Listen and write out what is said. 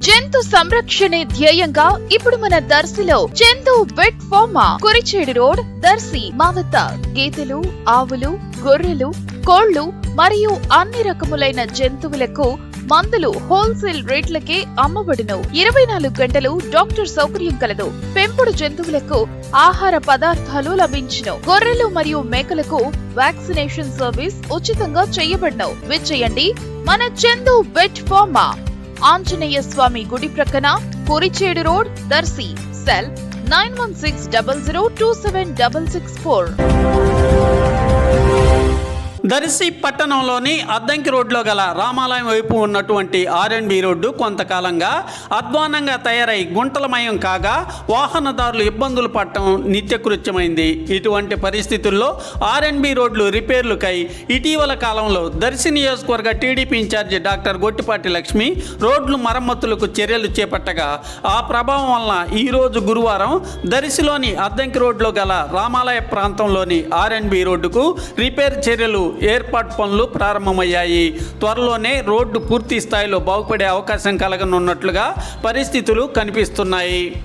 జంతు సంరక్షణే ధ్యేయంగా ఇప్పుడు మన దర్శిలో జంతు vet pharma Kurichedu road Darsi మావత గేదెలు ఆవులు గొర్రెలు కోళ్ళు మరియు అన్ని రకములైన జంతువులకు మందులు హోల్సేల్ రేట్లకే అమ్మబడును. ఇరవై నాలుగు గంటలు డాక్టర్ సౌకర్యం కలదు. పెంపుడు జంతువులకు ఆహార పదార్థాలు లభించును. గొర్రెలు మరియు మేకలకు వ్యాక్సినేషన్ సర్వీస్ ఉచితంగా చేయబడను. విచ్చేయండి. మన చందు వెట్ ఫార్మా. ఆంజనేయ స్వామి గుడి ప్రక్కన Kurichedu road Darsi cell nine one six double zero two seven double six four. Darsi పట్టణంలోని అద్దంకి రోడ్లో గల రామాలయం వైపు ఉన్నటువంటి ఆర్ఎండ్బి రోడ్డు కొంతకాలంగా అధ్వానంగా తయారై గుంటలమయం కాగా వాహనదారులు ఇబ్బందులు పడటం నిత్యకృత్యమైంది. ఇటువంటి పరిస్థితుల్లో ఆర్ఎండ్బి రోడ్లు రిపేర్లుకై ఇటీవల కాలంలో దర్శి నియోజకవర్గ TDP incharge doctor Gottipati Lakshmi రోడ్లు మరమ్మతులకు చర్యలు చేపట్టగా ఆ ప్రభావం వలన ఈరోజు గురువారం దర్శిలోని అద్దంకి రోడ్లో గల రామాలయ ప్రాంతంలోని ఆర్ఎండ్బి రోడ్డుకు రిపేర్ చర్యలు ఏర్పాటు పనులు ప్రారంభమయ్యాయి. త్వరలోనే రోడ్డు పూర్తి స్థాయిలో బాగుపడే అవకాశం కలగనున్నట్లుగా పరిస్థితులు కనిపిస్తున్నాయి.